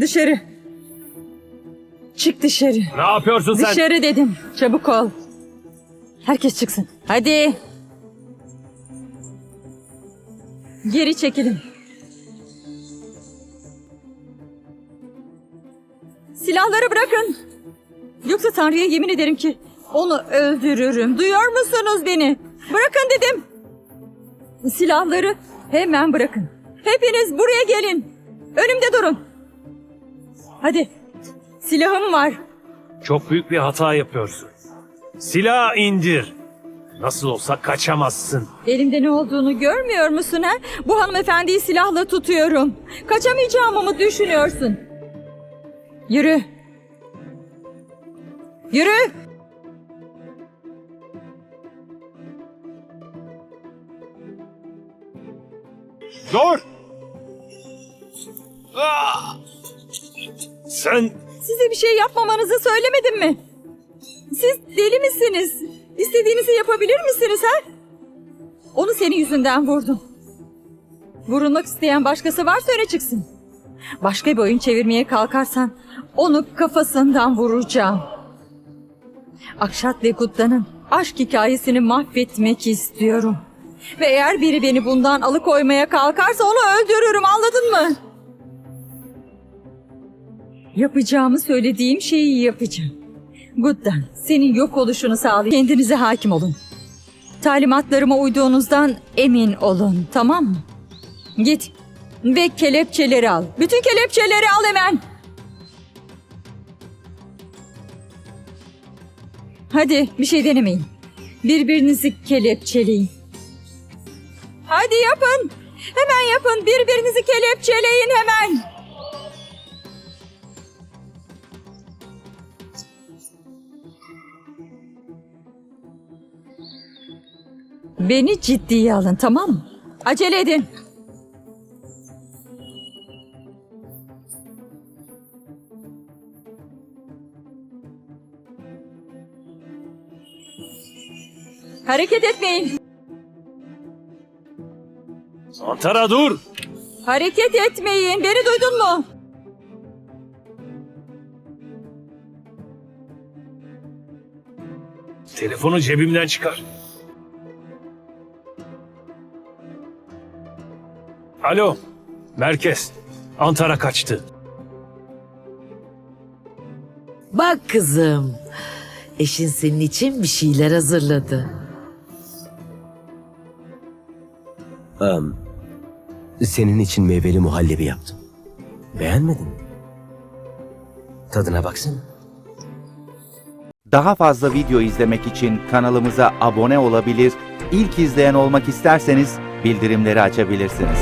Dışarı. Çık dışarı. Ne yapıyorsun sen? Dışarı dedim. Çabuk ol. Herkes çıksın. Hadi. Geri çekilin. Silahları bırakın. Yoksa Tanrı'ya yemin ederim ki onu öldürürüm. Duyuyor musunuz beni? Bırakın dedim. Silahları hemen bırakın. Hepiniz buraya gelin. Önümde durun. Hadi. Silahım var. Çok büyük bir hata yapıyorsun. Silah indir. Nasıl olsa kaçamazsın. Elimde ne olduğunu görmüyor musun ha? Bu hanımefendiyi silahla tutuyorum. Kaçamayacağımı mı düşünüyorsun? Yürü. Yürü. Dur! Ah! Sen Size bir şey yapmamanızı söylemedim mi? Siz deli misiniz? İstediğinizi yapabilir misiniz ha? Onu senin yüzünden vurdum. Vurulmak isteyen başkası varsa öne çıksın. Başka bir oyun çevirmeye kalkarsan onu kafasından vuracağım. Akşat ve Gutta'nın aşk hikayesini mahvetmek istiyorum. Ve eğer biri beni bundan alıkoymaya kalkarsa onu öldürürüm anladın mı? Yapacağımı söylediğim şeyi yapacağım. Guddan, senin yok oluşunu sağlayın. Kendinize hakim olun. Talimatlarıma uyduğunuzdan emin olun, tamam mı? Git ve kelepçeleri al. Bütün kelepçeleri al hemen. Hadi bir şey denemeyin. Birbirinizi kelepçeleyin. Hadi yapın. Hemen yapın. Birbirinizi kelepçeleyin hemen. Beni ciddiye alın tamam mı? Acele edin. Hareket etmeyin. Antara dur! Hareket etmeyin. Beni duydun mu? Telefonu cebimden çıkar. Alo, merkez. Antara kaçtı. Bak kızım. Eşin senin için bir şeyler hazırladı. Am, senin için meyveli muhallebi yaptım. Beğenmedin mi? Tadına baksana. Daha fazla video izlemek için kanalımıza abone olabilir, ilk izleyen olmak isterseniz bildirimleri açabilirsiniz.